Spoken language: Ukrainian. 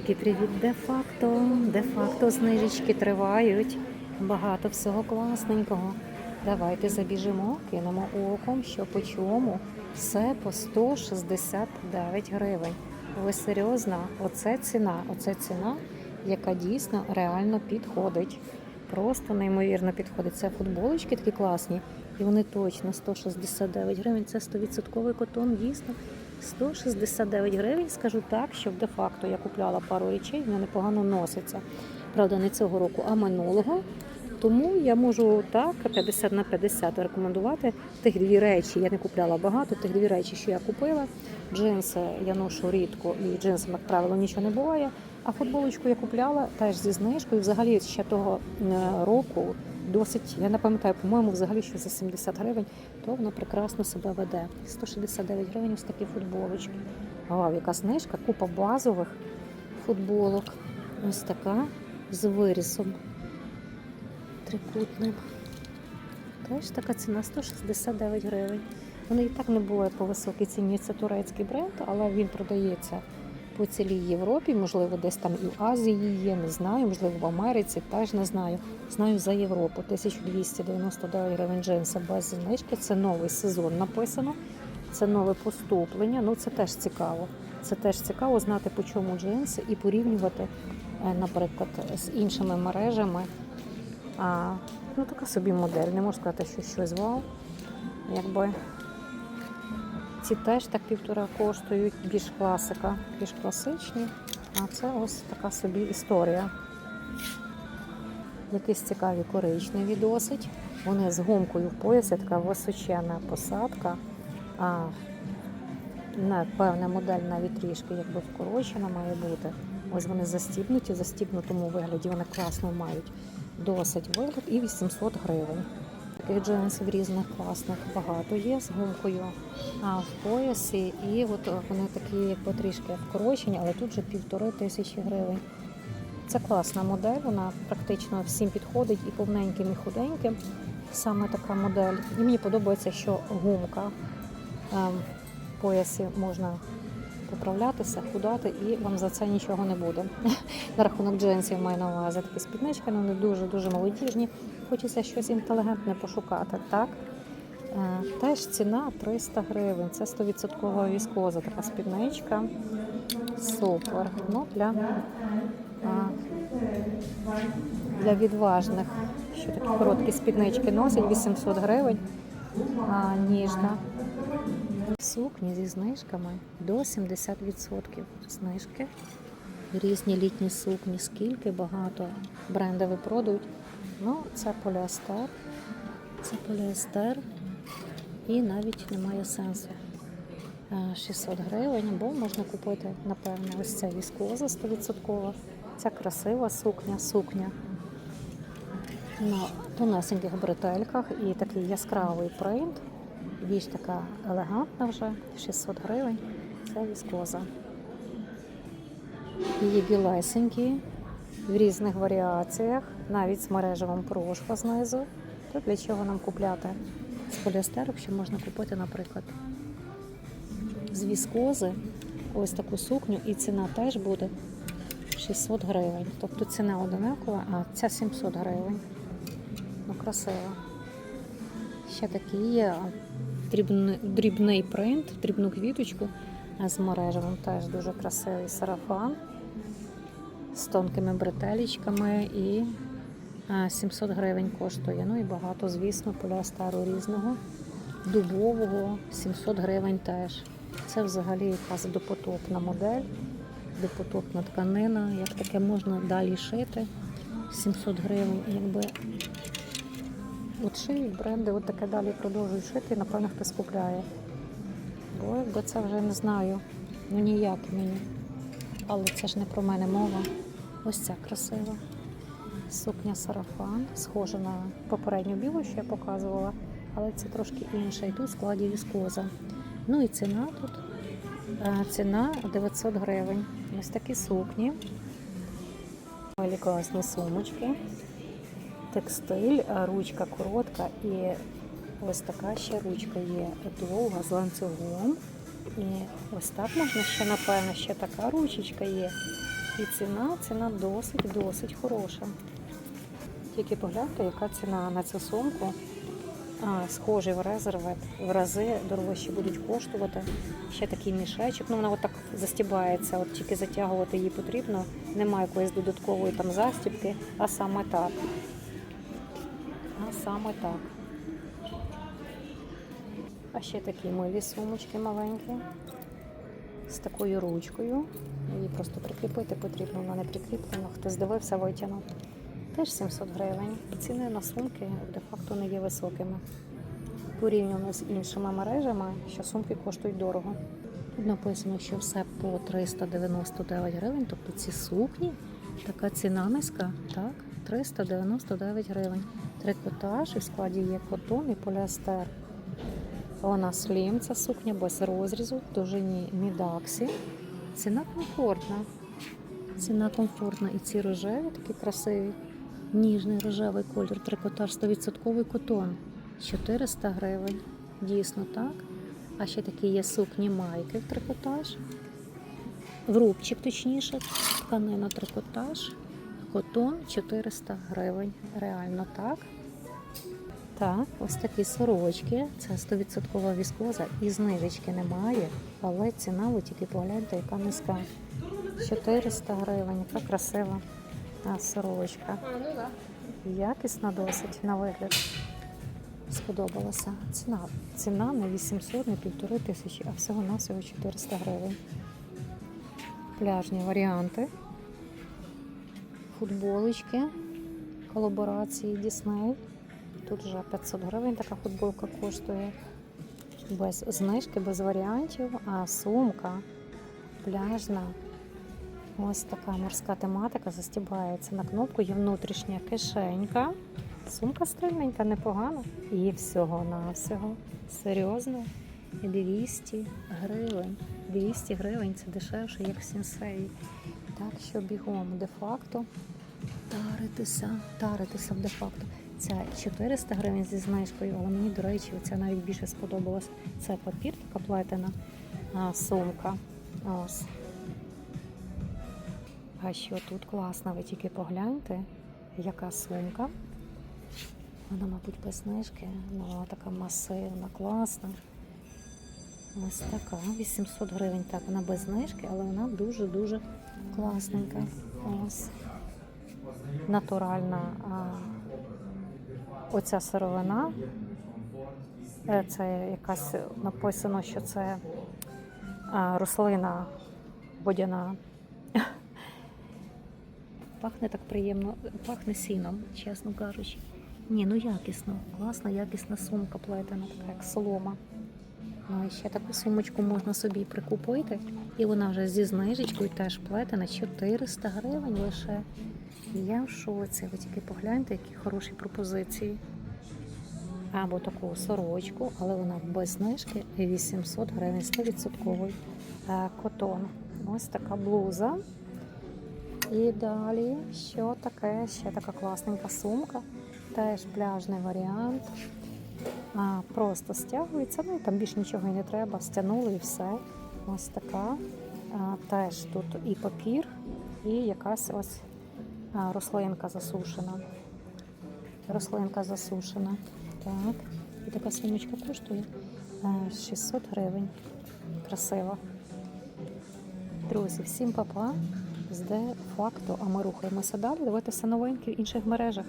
великий привіт. Де-факто, де-факто знижечки тривають. Багато всього класненького. Давайте забіжимо, кинемо оком, що по чому. Все по 169 гривень. Ви серйозно? Оце ціна, оце ціна, яка дійсно реально підходить. Просто неймовірно підходить. Це футболочки такі класні, і вони точно 169 гривень. Це 100% котон, дійсно. 169 гривень, скажу так, що де-факто я купляла пару речей, вона непогано носиться. Правда, не цього року, а минулого. Тому я можу так 50 на 50 рекомендувати тих дві речі. Я не купляла багато, тих дві речі, що я купила. Джинси я ношу рідко, і джинсами, як правило, нічого не буває. А футболочку я купляла теж зі знижкою. Взагалі ще того е, року досить, я не пам'ятаю, по-моєму, взагалі що за 70 гривень, то вона прекрасно себе веде. 169 гривень ось такі футболочки. Вау, яка знижка, купа базових футболок. Ось така з вирісом трикутним. Теж така ціна 169 гривень. Вони і так не були по високій ціні. Це турецький бренд, але він продається по цілій Європі. Можливо, десь там і в Азії є, не знаю, можливо, в Америці теж не знаю. Знаю за Європу. 1299 гривень джинси без знижки. Це новий сезон написано. Це нове поступлення. Ну це теж цікаво. Це теж цікаво знати, по чому джинси і порівнювати, е, наприклад, з іншими мережами. А, ну, така собі модель. Не можу сказати, що щось вау. Якби ці теж так півтора коштують, більш класика, більш класичні. А це ось така собі історія. Якісь цікаві коричневі досить. Вони з гумкою в поясі, така височена посадка. А, не, певна модель навіть трішки якби вкорочена має бути. Ось вони застібнуті, застібнутому вигляді вони класно мають досить вигляд і 800 гривень. Таких джинсів різних класних багато є з гумкою а, в поясі. І от вони такі якби трішки вкорочені, але тут вже півтори тисячі гривень. Це класна модель, вона практично всім підходить і повненьким, і худеньким. Саме така модель. І мені подобається, що гумка ем, в поясі можна поправлятися, худати, і вам за це нічого не буде. На рахунок джинсів маю на увазі такі спіднички, але вони дуже-дуже молодіжні. Хочеться щось інтелігентне пошукати. Так? Е, Теж ціна 300 гривень. Це 100% віскоза, така спідничка. Супер. Ну, для, для відважних, що такі короткі спіднички носять 800 гривень. А, ніжна. Сукні зі знижками до 70% знижки. Різні літні сукні, скільки багато бренди випродають. Ну, це поліестер. Це поліестер. І навіть немає сенсу. Е, 600 гривень, бо можна купити, напевно, ось ця віскоза 100%. Ця красива сукня, сукня на тонесеньких бретельках і такий яскравий принт. Більш така елегантна вже, 600 гривень. Це віскоза. Її білесенькі в різних варіаціях, навіть з мережевим прошва знизу. То для чого нам купляти з поліестеру, що можна купити, наприклад, з віскози, ось таку сукню, і ціна теж буде 600 гривень. Тобто ціна одинакова, а ця 700 гривень. Ну, красиво. Ще такий дрібний, дрібний принт, дрібну квіточку з мережевим теж дуже красивий сарафан з тонкими бретелічками і 700 гривень коштує. Ну і багато, звісно, поліастеру різного, дубового, 700 гривень теж. Це взагалі якась допотопна модель, допотопна тканина. Як таке можна далі шити? 700 гривень, якби От шиють бренди, от таке далі продовжують шити, напевно хтось купляє. Бо якби це вже не знаю. Ну ніяк мені. Але це ж не про мене мова. Ось ця красива. Сукня сарафан, схожа на попередню білу, що я показувала, але це трошки інша. І тут в складі віскоза. Ну і ціна тут. е, Ціна 900 гривень. Ось такі сукні. Класні сумочки текстиль, ручка коротка і ось така ще ручка є довга з ланцюгом. І ось так можна ще, напевно, ще така ручечка є. І ціна, ціна досить, досить хороша. Тільки погляньте, яка ціна на цю сумку. А, схожий в резервет, в рази дорожче будуть коштувати. Ще такий мішечок. Ну, вона отак застібається, от тільки затягувати її потрібно. Немає якоїсь додаткової там застібки, а саме так. Саме так. А ще такі милі сумочки маленькі з такою ручкою. Її просто прикріпити потрібно, вона не прикріплена. Хтось дивився, витягнув. Теж 700 гривень. Ціни на сумки де-факто не є високими. Порівняно з іншими мережами, що сумки коштують дорого. Тут написано, що все по 399 гривень, тобто ці сукні, така ціна низька, так? 399 гривень. Трикотаж і в складі є котон і поліестер. Вона слім, ця сукня без розрізу, довжині мідаксі. Ціна комфортна. Ціна комфортна. І ці рожеві такі красиві. Ніжний рожевий колір, трикотаж 100% котон. 400 гривень. Дійсно так. А ще такі є сукні майки в трикотаж. В рубчик, точніше, тканина трикотаж. Котон 400 гривень. Реально так. Так, ось такі сорочки. Це 100% віскоза і знижечки немає, але ціна, ви тільки погляньте, яка низька. 400 гривень, яка красива сорочка. Ну. Якісна досить на вигляд. Сподобалася. Ціна. Ціна не 800, не півтори тисячі, а всього-навсього 400 гривень. Пляжні варіанти. Футболочки, колаборації Disney. Тут вже 500 гривень така футболка коштує. Без знижки, без варіантів, а сумка пляжна. Ось така морська тематика застібається на кнопку, є внутрішня кишенька. Сумка стильненька, непогана. І всього-навсього. Серйозно. 200 гривень. 200 гривень це дешевше, як в. Так що бігом де-факто таритися, таритися де-факто. Ця 400 гривень зі знижкою, але мені, до речі, ця навіть більше сподобалась. Це папір, така плетена а, сумка. Ось. А що тут класно, ви тільки погляньте, яка сумка. Вона, мабуть, без знижки, але вона така масивна, класна. Ось така, 800 гривень. Так, вона без знижки, але вона дуже-дуже класненька. Ось. Натуральна а, оця сировина. Е, Це якась написано, що це а, рослина водяна. Пахне так приємно, пахне сіном, чесно кажучи. Ні, ну якісно, класна, якісна сумка плетена, така як солома. Ну ще таку сумочку можна собі прикупити. І вона вже зі знижечкою теж плетена 400 гривень лише. Я в шоці. Ви тільки погляньте, які хороші пропозиції. Або таку сорочку, але вона без знижки 800 гривень, 100% е, котон. Ось така блуза. І далі, що таке? Ще така класненька сумка. Теж пляжний варіант. Просто стягується, ну і там більше нічого і не треба. Стягнули і все. Ось така. Теж тут і папір, і якась ось рослинка засушена. Рослинка засушена. Так. І така сумочка коштує а, 600 гривень. Красиво. Друзі, всім па-па. З де факту, а ми рухаємося далі. Дивитися новинки в інших мережах.